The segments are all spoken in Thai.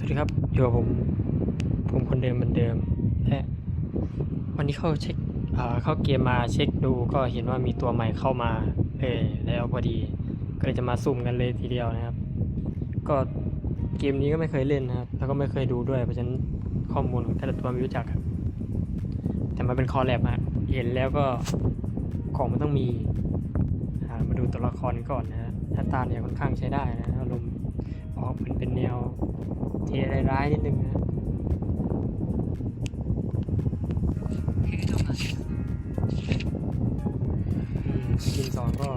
สวัสดีครับอยู่กับผมผมคนเดิมเหมือนเดิมและวันนี้เข้าเช็คเข้าเกมมาเช็คดูก็เห็นว่ามีตัวใหม่เข้ามาเออแล้วพอดีก็เลยจะมาสุ่มกันเลยทีเดียวนะครับ ก็เกมนี้ก็ไม่เคยเล่นนะครับ แล้วก็ไม่เคยดูด้วยเพราะฉะนั้นข้อมูลของแต่ละตัวไม่รู้จักครับ แต่มันเป็นคอแลบอะเห็นแล้วก็ของมันต้องมีมาดูตัวละครก่อนนะฮะหน้าตาเนี่ยค่อนข้างใช้ได้นะอารมณ์ออกมันเป็นแนว เทร้ายๆนิดนึงนะกินสองก็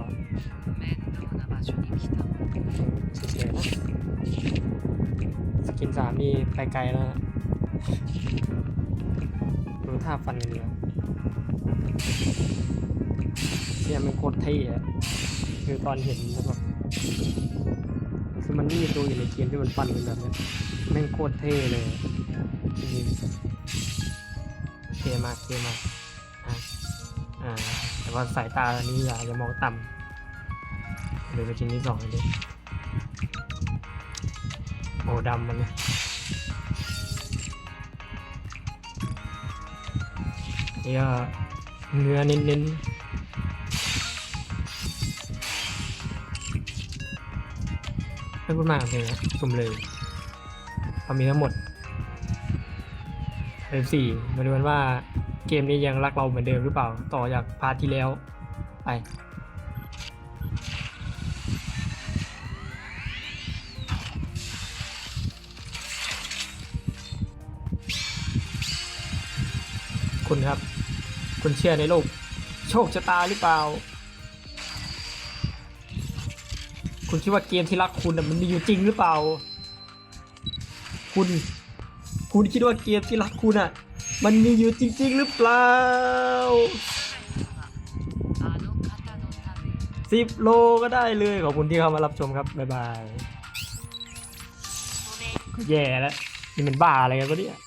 เฉยๆนะสกินสามนี่ไปไกลแล้วดูท่าฟันกันเดียเนี่ยมันโคตรเท่อะคือตอนเห็นแล้วแบบ คือมันไม่มีตัวอยู่ในเกมที่มันฟันเป็นแบบนี้แม่งโคตรเท่เลยเท่มากเท่มากอะอ่าแต่ว่าสายตาอันนี้อย่าอย่ามองต่ำเดูสกินที่สองเลยโอ้ดำมันเลยนี่ก็เนื้อเน้นๆ ไม่พูดมากเลยนะสุ่มเลยเรามีทั้งหมดเป็นสี่มาดูกันว่าเกมนี้ยังรักเราเหมือนเดิมหรือเปล่า ต่อจากพาร์ทที่แล้ว ไปคุณครับ คุณเชื่อในโลก โชคชะตาหรือเปล่า คุณคิดว่าเกมที่รักคุณมันมีอยู่จริงหรือเปล่า คุณ คุณคิดว่าเกมที่รักคุณอะ มันมีอยู่จริง ๆ หรือเปล่าสิบโลก็ได้เลย ขอบคุณที่เข้ามารับชมครับ บ๊ายบาย แย่แล้ว นี่มันบ้าอะไรกันวะเนี่ย